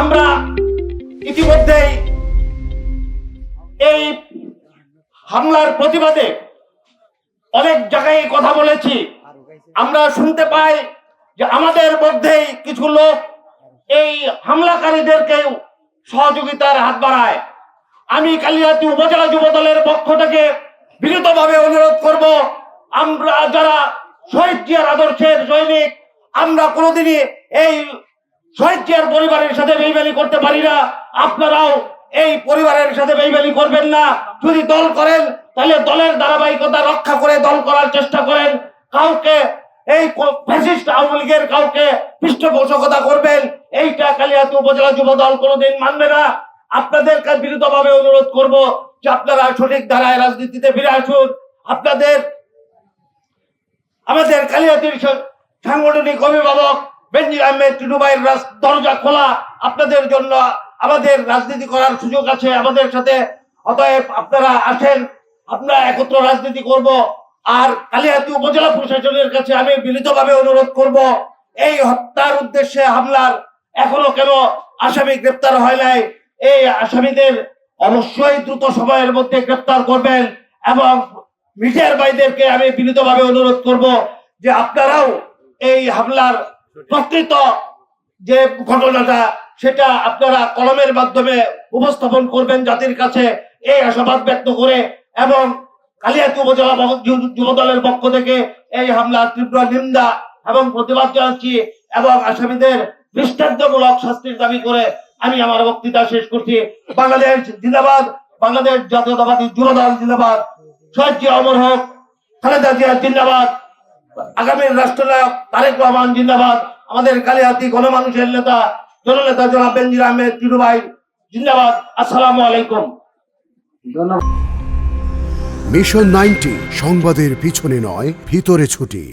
আমরা ইতিমধ্যেই এই হামলার প্রতিবাদে অনেক জায়গায় কথা বলেছি। আমরা শুনতে পাই যে আমাদের মধ্যেই কিছু লোক এই হামলাকারীদেরকে সহযোগিতার হাত বাড়ায়। আমি কালিয়াতি উপজেলা যুব দলের পক্ষ থেকে বিনীতভাবে অনুরোধ করব, আমরা যারা শহীদ জিয়ার আদর্শের সৈনিক, আমরা কোনোদিনই এই শহীদ পরিবারের সাথে বেইমানি করতে পারি না। আপনারাও এই পরিবারের সাথে বেইমানি করবেন না। যদি দল করেন, তাহলে দলের ধারাবাহিকতা রক্ষা করে দল করার চেষ্টা করেন। কাউকে এই ফ্যাসিস্ট আওয়ামী লীগের কাউকে পৃষ্ঠপোষকতা করবেন, এইটা কালিয়াতি উপজেলা যুব দল কোনোদিন মানবে না। আপনাদের বিরুদ্ধভাবে অনুরোধ করব যে আপনারা সঠিক ধারায় রাজনীতিতে ফিরে আসুন। আপনাদের, আমাদের কালিয়াতির সাংগঠনিক অভিভাবক দরজা খোলা। আপনাদের জন্য আমাদের রাজনীতি করার সুযোগ আছে, আমাদের সাথে। অতএব আপনারা আসেন, আমরা একত্র রাজনীতি করব। আর কালিয়াতি উপজেলা প্রশাসনের কাছে আমি বিনীতভাবে অনুরোধ করব, এই হত্যার উদ্দেশ্যে হামলার এখনও কেন আসামি গ্রেপ্তার হয় নাই? এই আসামিদের অবশ্যই দ্রুত সময়ের মধ্যে গ্রেপ্তার করবেন এবং মিডিয়ার ভাইদেরকে আমি বিনীতভাবে অনুরোধ করব যে আপনারাও এই হামলার প্রকৃত যে ঘটনাটা, সেটা আপনারা কলমের মাধ্যমে উপস্থাপন করবেন জাতির কাছে। এই আশাবাদ ব্যক্ত করে এবং কালিয়াতি উপজেলা যুব দলের পক্ষ থেকে এই হামলার তীব্র নিন্দা এবং প্রতিবাদ জানাচ্ছি এবং আসামিদের দৃষ্টান্তমূলক শাস্তির দাবি করে আমি আমার বক্তৃতা শেষ করছি। বাংলাদেশ জিন্দাবাদ, বাংলাদেশ জাতীয়তাবাদী যুব দল জিন্দাবাদ। শহীদ অমর হোক, খালেদা জিয়া জিন্দাবাদ। আগামীর রাষ্ট্রনায়ক তারেক রহমান জিন্দাবাদ। আমাদের কালিহাতি গণমানুষের নেতা, জননেতা জনাব বেঞ্জির আহমেদ টিরুভাই জিন্দাবাদ। আসসালামু আলাইকুম। মিশন নাইনটি সংবাদের পিছনে নয়, ভিতরে ছুটি।